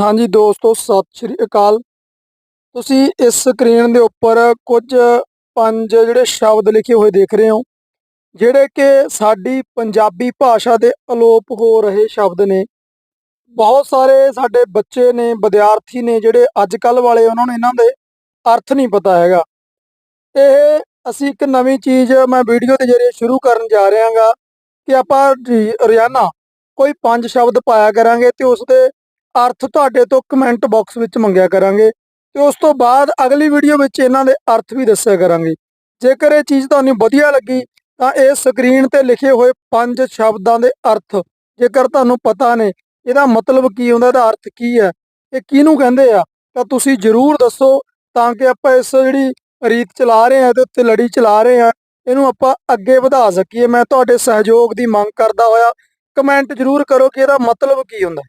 ਹਾਂਜੀ ਦੋਸਤੋ, ਸਤਿ ਸ਼੍ਰੀ ਅਕਾਲ। ਤੁਸੀਂ ਇਸ ਸਕਰੀਨ ਦੇ ਉੱਪਰ ਕੁਝ ਪੰਜ ਜਿਹੜੇ ਸ਼ਬਦ ਲਿਖੇ ਹੋਏ ਦੇਖ ਰਹੇ ਹੋ, ਜਿਹੜੇ ਕਿ ਸਾਡੀ ਪੰਜਾਬੀ ਭਾਸ਼ਾ ਦੇ ਅਲੋਪ ਹੋ ਰਹੇ ਸ਼ਬਦ ਨੇ। ਬਹੁਤ ਸਾਰੇ ਸਾਡੇ ਬੱਚੇ ਨੇ, ਵਿਦਿਆਰਥੀ ਨੇ, ਜਿਹੜੇ ਅੱਜ ਕੱਲ ਵਾਲੇ ਉਹਨਾਂ ਨੂੰ ਇਹਨਾਂ ਦੇ ਅਰਥ ਨਹੀਂ ਪਤਾ ਹੈਗਾ। ਇਹ ਅਸੀਂ ਇੱਕ ਨਵੀਂ ਚੀਜ਼ ਮੈਂ ਵੀਡੀਓ ਦੇ ਜ਼ਰੀਏ ਸ਼ੁਰੂ ਕਰਨ ਜਾ ਰਿਹਾ ਹਾਂਗਾ ਕਿ ਆਪਾਂ ਜੀ- ਰੋਜ਼ਾਨਾ ਕੋਈ ਪੰਜ ਸ਼ਬਦ ਪਾਇਆ ਕਰਾਂਗੇ ਤੇ ਉਸ ਦੇ ਅਰਥ ਤੁਹਾਡੇ ਤੋਂ ਕਮੈਂਟ ਬਾਕਸ ਵਿੱਚ ਮੰਗਿਆ ਕਰਾਂਗੇ ਤੇ ਉਸ ਤੋਂ ਬਾਅਦ ਅਗਲੀ ਵੀਡੀਓ ਵਿੱਚ ਇਹਨਾਂ ਦੇ ਅਰਥ ਵੀ ਦੱਸਿਆ ਕਰਾਂਗੇ। ਜੇਕਰ ਇਹ ਚੀਜ਼ ਤੁਹਾਨੂੰ ਵਧੀਆ ਲੱਗੀ, ਤਾਂ ਇਹ ਸਕਰੀਨ ਤੇ ਲਿਖੇ ਹੋਏ ਪੰਜ ਸ਼ਬਦਾਂ ਦੇ ਅਰਥ ਜੇਕਰ ਤੁਹਾਨੂੰ ਪਤਾ ਨੇ, ਇਹਦਾ ਮਤਲਬ ਕੀ ਹੁੰਦਾ, ਇਹਦਾ ਅਰਥ ਕੀ ਹੈ, ਇਹ ਕਿਹਨੂੰ ਕਹਿੰਦੇ ਆ, ਤਾਂ ਤੁਸੀਂ ਜਰੂਰ ਦੱਸੋ ਤਾਂ ਕਿ ਆਪਾਂ ਇਸ ਜਿਹੜੀ ਰੀਤ ਚਲਾ ਰਹੇ ਆ ਤੇ ਉੱਤੇ ਲੜੀ ਚਲਾ ਰਹੇ ਆ ਇਹਨੂੰ ਆਪਾਂ ਅੱਗੇ ਵਧਾ ਸਕੀਏ। ਮੈਂ ਤੁਹਾਡੇ ਸਹਿਯੋਗ ਦੀ ਮੰਗ ਕਰਦਾ ਹੋਇਆ ਕਮੈਂਟ ਜਰੂਰ ਕਰੋ ਕਿ ਇਹਦਾ ਮਤਲਬ ਕੀ ਹੁੰਦਾ।